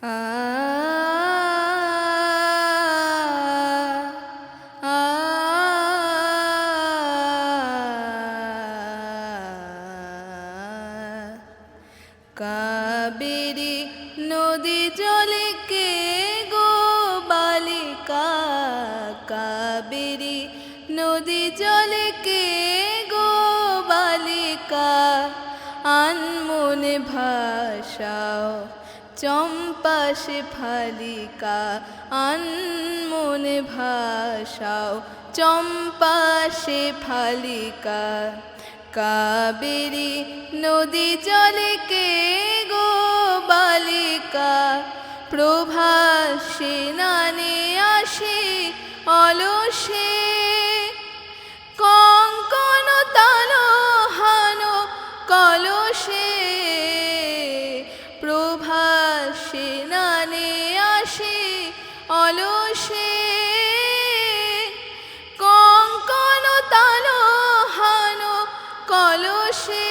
কাবেরি নদী জলে কে গো বালিকা? কাবেরি নদী জলে কে গো বালিকা? আনমনে ভাষাও চম্পাশে ফালিকা আনমনে ভাষাও। চম্পাশে ফালিকা, কাবেরি নদী জলে কে গো বালিকা? প্রভাসে নানে আসে অলসে, কঙ্কন তাল হানো কলসে। অলসে কঙ্কন তাল হানো কলসে,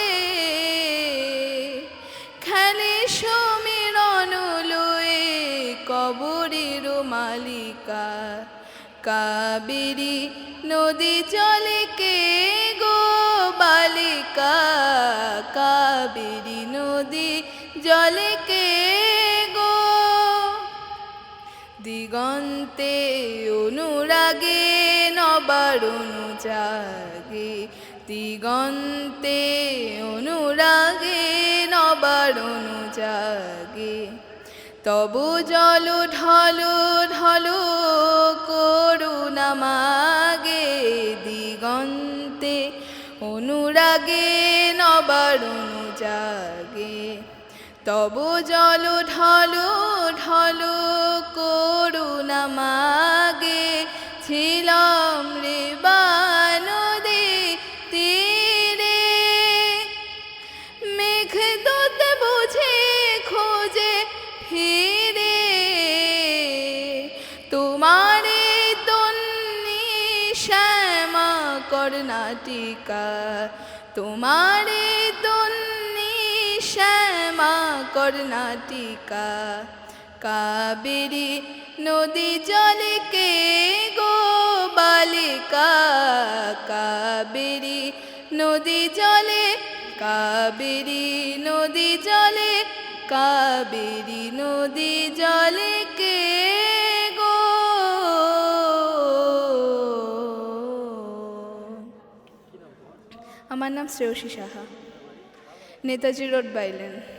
খেলে সমীরণ লয়ে কবরের মালিকা, কাবেরি নদী জলে কে গো বালিকা, কাবেরি নদী জলে কে দিগন্তে অনুরাগে নবারুণু জাগে দিগন্তে অনুরাগে নবারুণু জাগে তবু জল ঢলো ঢলো করুণা মাগে। দিগন্তে অনুরাগে নবারুণু জাগে তবু জল ঢলো ঢলো করুণা মাগে, ছিলাম রে বানদে মেঘ বুঝে খোঁজে তোমারে তন্নি শ্যামা তোমারে কর্ণাটিকা। কাবেরি নদী জলে কে গো বালিকা? কাবেরি নদী জলে, কাবেরি নদী জলে, কাবেরি নদী জলে কে গো? আমার নাম Shreyasi Saha. Netaji road bylane.